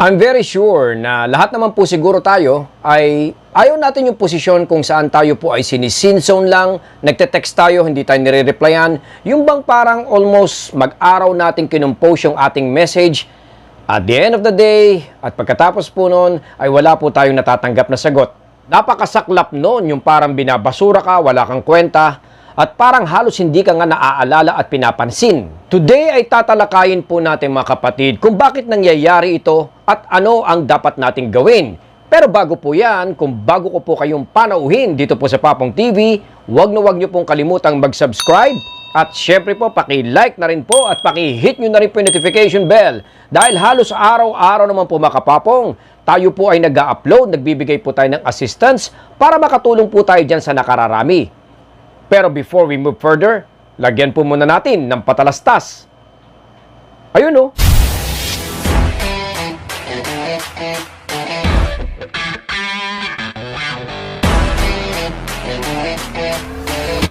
I'm very sure na lahat naman po siguro tayo ay ayaw natin yung posisyon kung saan tayo po ay sinisinzone lang, nagte-text tayo, hindi tayo nire-replyan. Yung bang parang almost mag-araw natin kinumpose yung ating message. At the end of the day, at pagkatapos po noon, ay wala po tayong natatanggap na sagot. Napakasaklap noon yung parang binabasura ka, wala kang kwenta, at parang halos hindi ka nga naaalala at pinapansin. Today ay tatalakayin po natin mga kapatid kung bakit nangyayari ito at ano ang dapat nating gawin. Pero bago po yan, kung bago ko po kayong panauhin dito po sa Papong TV, huwag na huwag nyo pong kalimutang mag-subscribe at syempre po, paki-like na rin po at paki-hit nyo na rin po yung notification bell. Dahil halos araw-araw naman po mga kapapong, tayo po ay nag upload nagbibigay po tayo ng assistance para makatulong po tayo dyan sa nakararami. Pero before we move further, lagyan po muna natin ng patalastas. Ayun oh.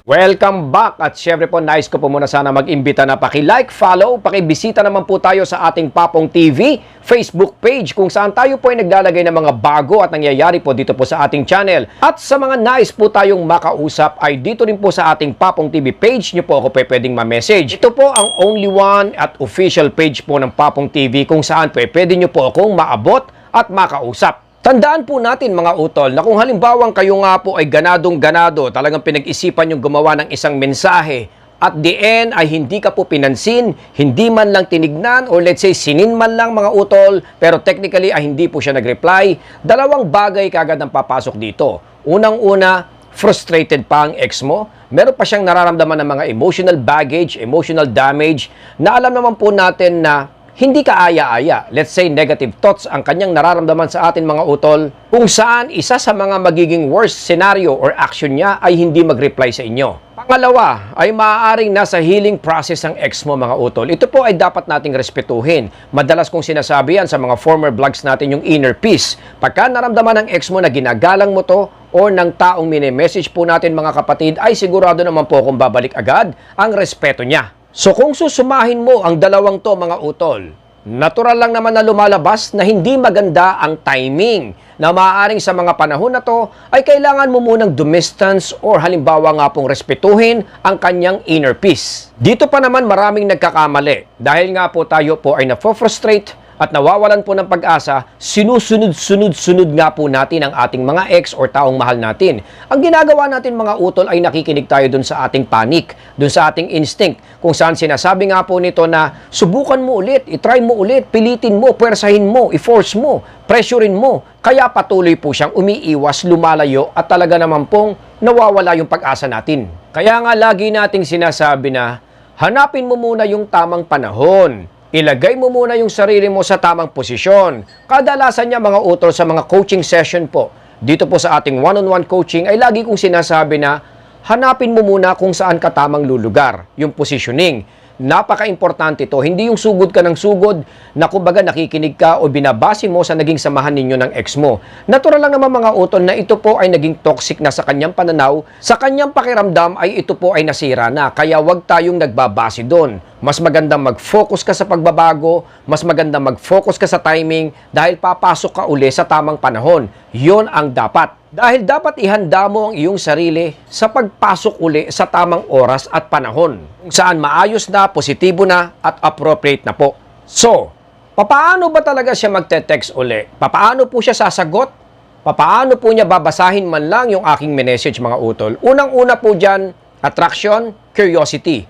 Welcome back at syempre po nais ko po muna sana mag-imbita na paki-like, follow, paki-bisita naman po tayo sa ating Papong TV Facebook page kung saan tayo po ay naglalagay ng mga bago at nangyayari po dito po sa ating channel. At sa mga nais po tayong makausap ay dito rin po sa ating Papong TV page nyo po ako pwedeng ma-message. Ito po ang only one at official page po ng Papong TV kung saan pwede nyo po akong maabot at makausap. Tandaan po natin mga utol na kung halimbawang kayo nga po ay ganadong ganado, talagang pinag-isipan yung gumawa ng isang mensahe, at the end ay hindi ka po pinansin, hindi man lang tinignan, or let's say sinin man lang mga utol, pero technically ay hindi po siya nag-reply, dalawang bagay kagad ang papasok dito. Unang-una, frustrated pa ang ex mo, meron pa siyang nararamdaman ng mga emotional baggage, emotional damage, na alam naman po natin na hindi ka aya-aya, let's say negative thoughts ang kanyang nararamdaman sa atin mga utol, kung saan isa sa mga magiging worst scenario or action niya ay hindi mag-reply sa inyo. Pangalawa, ay maaaring nasa healing process ang ex mo mga utol. Ito po ay dapat nating respetuhin. Madalas kong sinasabi yan sa mga former vlogs natin yung inner peace. Pagka naramdaman ng ex mo na ginagalang mo to, o ng taong mini-message po natin mga kapatid, ay sigurado naman po kung babalik agad ang respeto niya. So kung susumahin mo ang dalawang to mga utol, natural lang naman na lumalabas na hindi maganda ang timing na maaaring sa mga panahon na to ay kailangan mo munang dumistance or halimbawa nga pong respetuhin ang kanyang inner peace. Dito pa naman maraming nagkakamali dahil nga po tayo po ay na-frustrate at nawawalan po ng pag-asa, sinusunod-sunod-sunod nga po natin ang ating mga ex or taong mahal natin. Ang ginagawa natin mga utol ay nakikinig tayo dun sa ating panic, dun sa ating instinct, kung saan sinasabi nga po nito na subukan mo ulit, itry mo ulit, pilitin mo, pwersahin mo, i-force mo, pressurein mo. Kaya patuloy po siyang umiiwas, lumalayo at talaga naman pong nawawala yung pag-asa natin. Kaya nga lagi nating sinasabi na hanapin mo muna yung tamang panahon. Ilagay mo muna yung sarili mo sa tamang posisyon. Kadalasan niya mga utol sa mga coaching session po, dito po sa ating one-on-one coaching ay lagi kong sinasabi na hanapin mo muna kung saan ka tamang lulugar, yung positioning. Napaka-importante ito. Hindi yung sugod ka ng sugod na kumbaga nakikinig ka o binabase mo sa naging samahan ninyo ng ex mo. Natural lang naman mga utol na ito po ay naging toxic na sa kanyang pananaw. Sa kanyang pakiramdam ay ito po ay nasira na. Kaya wag tayong nagbabase doon. Mas maganda mag-focus ka sa pagbabago, mas maganda mag-focus ka sa timing dahil papasok ka uli sa tamang panahon. Yon ang dapat. Dahil dapat ihanda mo ang iyong sarili sa pagpasok uli sa tamang oras at panahon. Kung saan maayos na, positibo na, at appropriate na po. So, papaano ba talaga siya magte-text uli? Papaano po siya sasagot? Papaano po niya babasahin man lang yung aking message mga utol? Unang-una po dyan, attraction, curiosity.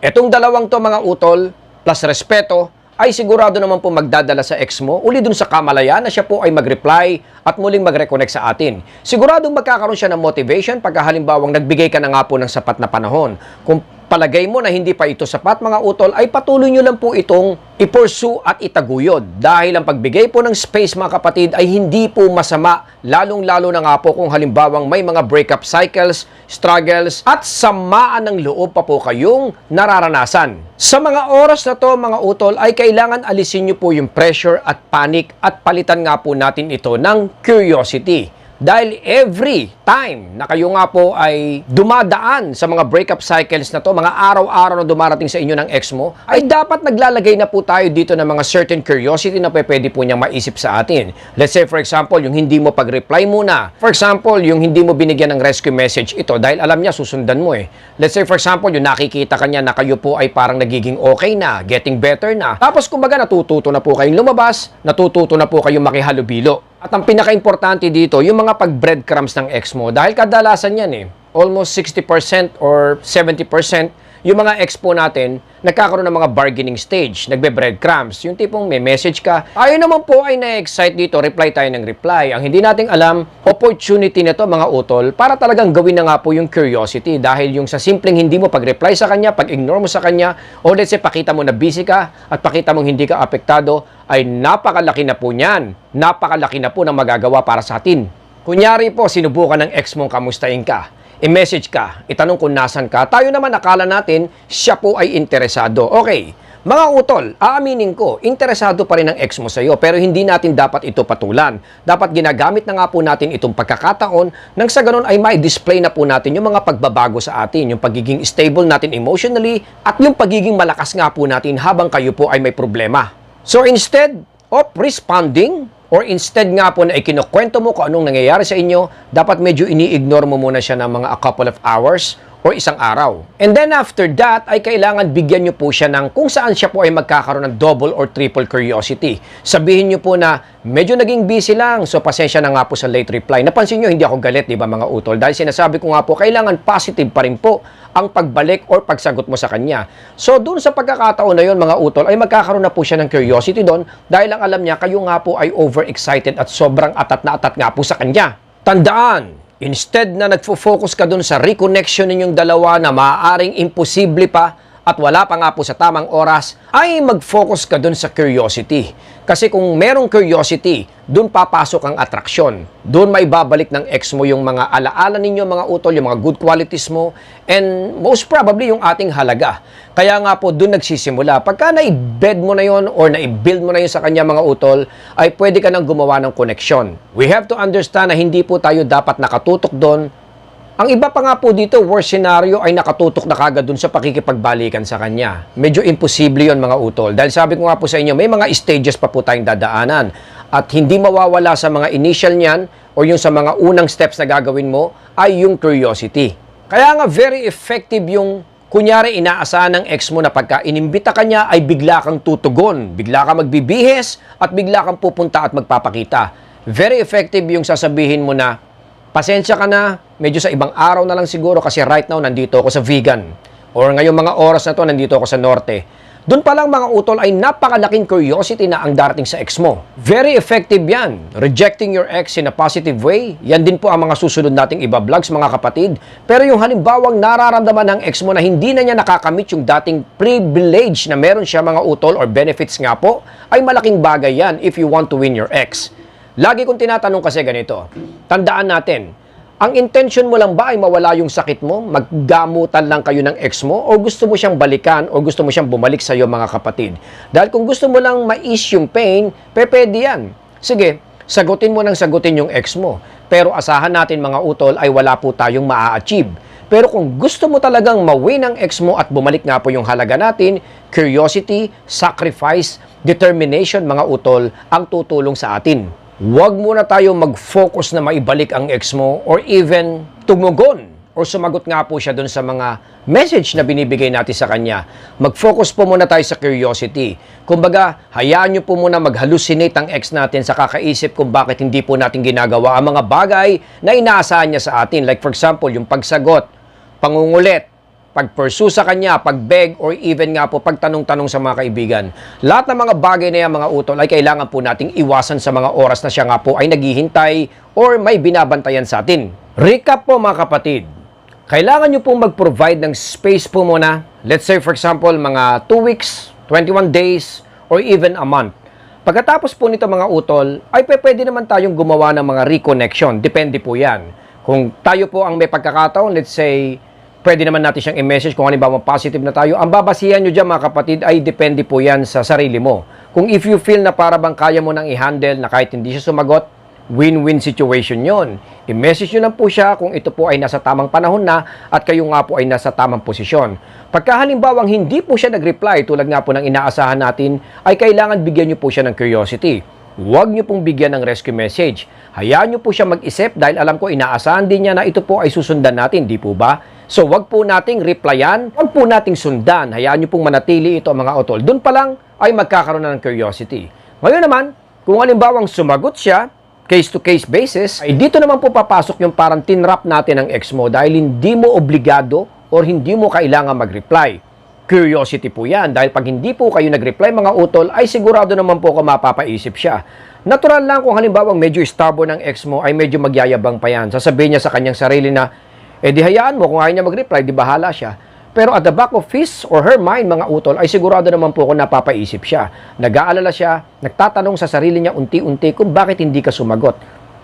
Etong dalawang to mga utol, plus respeto, ay sigurado naman po magdadala sa ex mo uli dun sa kamalayan na siya po ay mag-reply at muling mag-reconnect sa atin. Siguradong magkakaroon siya ng motivation pagka halimbawang nagbigay ka na nga po ng sapat na panahon. Kung palagay mo na hindi pa ito sapat mga utol, ay patuloy nyo lang po itong i-pursue at itaguyod. Dahil ang pagbigay po ng space mga kapatid ay hindi po masama, lalong-lalo na nga po kung halimbawang may mga breakup cycles, struggles, at samaan ng loob pa po kayong nararanasan. Sa mga oras na to mga utol ay kailangan alisin nyo po yung pressure at panic at palitan nga po natin ito ng curiosity. Dahil every time na kayo nga po ay dumadaan sa mga breakup cycles na to, mga araw-araw na dumarating sa inyo ng ex mo, ay dapat naglalagay na po tayo dito ng mga certain curiosity na pwede po niyang maisip sa atin. Let's say for example, yung hindi mo pag-reply muna. For example, yung hindi mo binigyan ng rescue message ito dahil alam niya susundan mo eh. Let's say for example, yung nakikita kanya na kayo po ay parang nagiging okay na, getting better na. Tapos kumbaga natututo na po kayong lumabas, natututo na po kayong makihalubilo. At ang pinaka-importante dito, yung mga pag-breadcrumbs ng ex mo. Dahil kadalasan yan eh. Almost 60% or 70% yung mga ex po natin, nagkakaroon ng mga bargaining stage, nagbe-breadcrumbs. Yung tipong may message ka. Tayo naman po ay na-excite dito, reply tayo ng reply. Ang hindi nating alam, opportunity na to mga utol para talagang gawin na nga po yung curiosity. Dahil yung sa simpleng hindi mo pag-reply sa kanya, pag-ignore mo sa kanya, o let's say pakita mo na busy ka at pakita mong hindi ka apektado, ay napakalaki na po niyan. Napakalaki na po ng magagawa para sa atin. Kunyari po, sinubukan ng ex mong kamustahin ka i-message ka, itanong kung nasan ka, tayo naman akala natin siya po ay interesado. Okay, mga utol, aaminin ko, interesado pa rin ang ex mo sa iyo pero hindi natin dapat ito patulan. Dapat ginagamit na nga po natin itong pagkakataon nang sa ganun ay may display na po natin yung mga pagbabago sa atin, yung pagiging stable natin emotionally at yung pagiging malakas nga po natin habang kayo po ay may problema. So instead of responding, or instead nga po na ikinukwento mo kung anong nangyayari sa inyo, dapat medyo ini-ignore mo muna siya ng mga a couple of hours or isang araw. And then after that, ay kailangan bigyan nyo po siya ng kung saan siya po ay magkakaroon ng double or triple curiosity. Sabihin nyo po na medyo naging busy lang, so pasensya na nga po sa late reply. Napansin nyo, hindi ako galit, di ba mga utol? Dahil sinasabi ko nga po, kailangan positive pa rin po ang pagbalik or pagsagot mo sa kanya. So, dun sa pagkakataon na yon mga utol, ay magkakaroon na po siya ng curiosity doon dahil ang alam niya, kayo nga po ay overexcited at sobrang atat na atat nga po sa kanya. Tandaan, instead na nagfo-focus ka dun sa reconnection ninyong dalawa na maaaring imposible pa at wala pa nga po sa tamang oras, ay mag-focus ka dun sa curiosity. Kasi kung merong curiosity, dun papasok ang atraksyon. Dun may babalik ng ex mo yung mga alaala ninyo, mga utol, yung mga good qualities mo, and most probably yung ating halaga. Kaya nga po, dun nagsisimula. Pagka na-bed mo na yon or na-build mo na yun sa kanya mga utol, ay pwede ka nang gumawa ng connection. We have to understand na hindi po tayo dapat nakatutok doon ang iba pa nga po dito, worst scenario ay nakatutok na kagad dun sa pakikipagbalikan sa kanya. Medyo imposible yon mga utol. Dahil sabi ko nga po sa inyo, may mga stages pa po tayong dadaanan. At hindi mawawala sa mga initial niyan o yung sa mga unang steps na gagawin mo ay yung curiosity. Kaya nga very effective yung kunyari inaasahan ng ex mo na pagka inimbita ka niya ay bigla kang tutugon, bigla kang magbibihes at bigla kang pupunta at magpapakita. Very effective yung sasabihin mo na pasensya ka na, medyo sa ibang araw na lang siguro kasi right now nandito ako sa vegan. Or ngayong mga oras na to nandito ako sa norte. Doon pa lang mga utol ay napakalaking curiosity na ang darating sa ex mo. Very effective yan. Rejecting your ex in a positive way, yan din po ang mga susunod nating iba vlogs mga kapatid. Pero yung halimbawang nararamdaman ng ex mo na hindi na niya nakakamit yung dating privilege na meron siya mga utol or benefits nga po, ay malaking bagay yan if you want to win your ex. Lagi kong tinatanong kasi ganito, tandaan natin, ang intention mo lang ba ay mawala yung sakit mo? Maggamutan lang kayo ng ex mo? O gusto mo siyang balikan? O gusto mo siyang bumalik sa iyo mga kapatid? Dahil kung gusto mo lang ma-ease yung pain, pwede yan. Sige, sagutin mo nang sagutin yung ex mo. Pero asahan natin mga utol ay wala po tayong maa-achieve. Pero kung gusto mo talagang mawin ang ex mo at bumalik nga po yung halaga natin, curiosity, sacrifice, determination mga utol ang tutulong sa atin. Huwag muna tayo mag-focus na maibalik ang ex mo or even tumugon or sumagot nga po siya dun sa mga message na binibigay natin sa kanya. Mag-focus po muna tayo sa curiosity. Kumbaga, hayaan nyo po muna mag-hallucinate ang ex natin sa kakaisip kung bakit hindi po natin ginagawa ang mga bagay na inaasahan niya sa atin. Like for example, yung pagsagot, pangungulit, pag-pursue sa kanya, pag-beg, or even nga po pagtanong-tanong sa mga kaibigan. Lahat ng mga bagay na yan, mga utol, ay kailangan po nating iwasan sa mga oras na siya nga po ay naghihintay or may binabantayan sa atin. Recap po mga kapatid. Kailangan nyo pong mag-provide ng space po muna. Let's say for example, mga 2 weeks, 21 days, or even a month. Pagkatapos po nito mga utol, ay pwede naman tayong gumawa ng mga reconnection. Depende po yan. Kung tayo po ang may pagkakataon, let's say, pwede naman natin siyang i-message kung halimbawa positive na tayo. Ang babasihan nyo dyan mga kapatid ay depende po yan sa sarili mo. Kung if you feel na para bang kaya mo nang i-handle na kahit hindi siya sumagot, Win-win situation yon. I-message nyo lang po siya kung ito po ay nasa tamang panahon na at kayo nga po ay nasa tamang posisyon. Pagka halimbawang hindi po siya nag-reply tulad nga po ng inaasahan natin, ay kailangan bigyan nyo po siya ng curiosity. Huwag nyo pong bigyan ng rescue message. Hayaan nyo po siya mag-isip dahil alam ko inaasahan din niya na ito po ay susundan natin, di po ba? So wag po nating replyan, wag po nating sundan. Hayaan nyo pong manatili ito mga utol. Doon pa lang ay magkakaroon na ng curiosity. Ngayon naman, kung halimbawang sumagot siya, case-to-case basis, ay dito naman po papasok yung parang tinrap natin ng ex mo dahil hindi mo obligado or hindi mo kailangan mag-reply. Curiosity po yan dahil pag hindi po kayo nag-reply mga utol ay sigurado naman po ko mapapaisip siya. Natural lang kung halimbawang medyo stubborn ng ex mo ay medyo magyayabang pa yan. Sasabihin niya sa kanyang sarili na, eh di hayaan mo kung ayaw niya mag-reply, di bahala siya. Pero at the back of his or her mind, mga utol, ay sigurado naman po kung napapaisip siya. Nag-aalala siya, nagtatanong sa sarili niya unti-unti kung bakit hindi ka sumagot.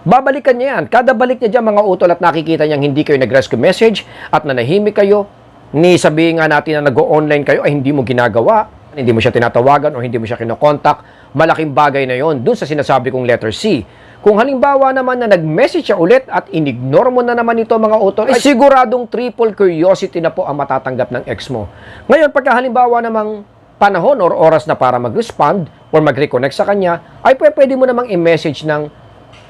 Babalikan niya yan. Kada balik niya dyan mga utol at nakikita niyang hindi kayo nag-rescue message at nanahimik kayo, ni sabihin nga natin na nag-online kayo ay hindi mo ginagawa, hindi mo siya tinatawagan o hindi mo siya kinokontak, malaking bagay na yon dun sa sinasabi kong letter C. Kung halimbawa naman na nag-message siya ulit at inignore mo na naman ito mga utol, ay siguradong triple curiosity na po ang matatanggap ng ex mo. Ngayon, pagka halimbawa namang panahon or oras na para mag-respond or mag-reconnect sa kanya, ay pwe- pwede mo namang i-message ng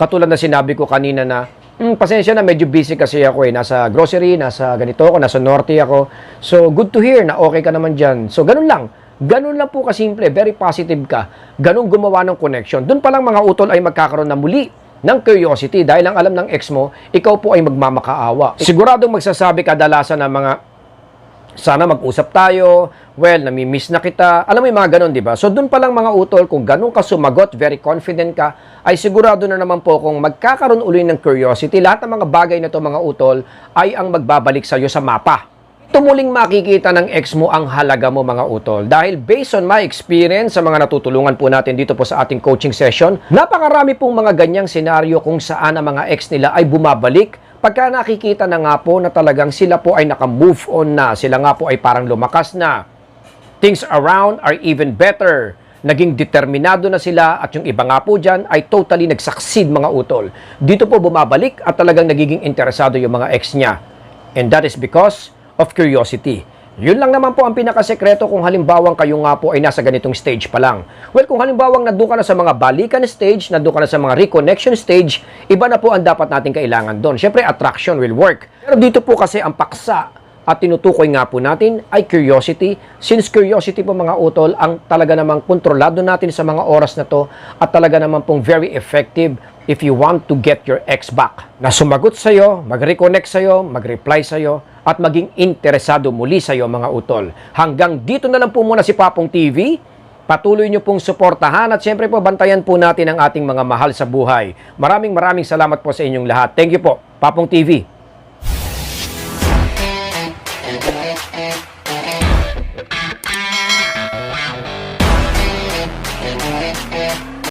katulad na sinabi ko kanina na, hmm, pasensya na, medyo busy kasi ako eh. Nasa grocery, nasa ganito ako, nasa norte ako. So, good to hear na okay ka naman dyan. So, ganun lang. Ganun lang po kasimple, very positive ka. Ganun gumawa ng connection. Doon pa lang mga utol ay magkakaroon na muli ng curiosity dahil ang alam ng ex mo, ikaw po ay magmamakaawa. Siguradong magsasabi kadalasan ng mga sana mag-usap tayo, well, nami-miss na kita. Alam mo yung mga ganun, di ba? So, doon pa lang mga utol, kung ganun ka sumagot, very confident ka, ay sigurado na naman po kung magkakaroon uli ng curiosity, lahat ng mga bagay na to mga utol, ay ang magbabalik sa'yo sa mapa. Ito muling makikita ng ex mo ang halaga mo mga utol. Dahil based on my experience sa mga natutulungan po natin dito po sa ating coaching session, napakarami pong mga ganyang senaryo kung saan ang mga ex nila ay bumabalik pagka nakikita na nga po na talagang sila po ay naka-move on na, sila nga po ay parang lumakas na. Things around are even better. Naging determinado na sila at yung iba nga po dyan ay totally nag-succeed mga utol. Dito po bumabalik at talagang nagiging interesado yung mga ex niya. And that is because of curiosity. Yun lang naman po ang pinakasekreto kung halimbawang kayo nga po ay nasa ganitong stage pa lang. Well, kung halimbawang nandun ka na sa mga balikan stage, nandun ka na sa mga reconnection stage, iba na po ang dapat natin kailangan doon. Siyempre, attraction will work. Pero dito po kasi ang paksa at tinutukoy nga po natin ay curiosity. Since curiosity po mga utol, ang talaga namang kontrolado natin sa mga oras na to at talaga naman pong very effective if you want to get your ex back. Na sumagot sa'yo, mag-reconnect sa'yo, mag-reply sa'yo, at maging interesado muli sa'yo mga utol. Hanggang dito na lang po muna si Papong TV. Patuloy nyo pong suportahan at syempre po bantayan po natin ang ating mga mahal sa buhay. Maraming maraming salamat po sa inyong lahat. Thank you po, Papong TV.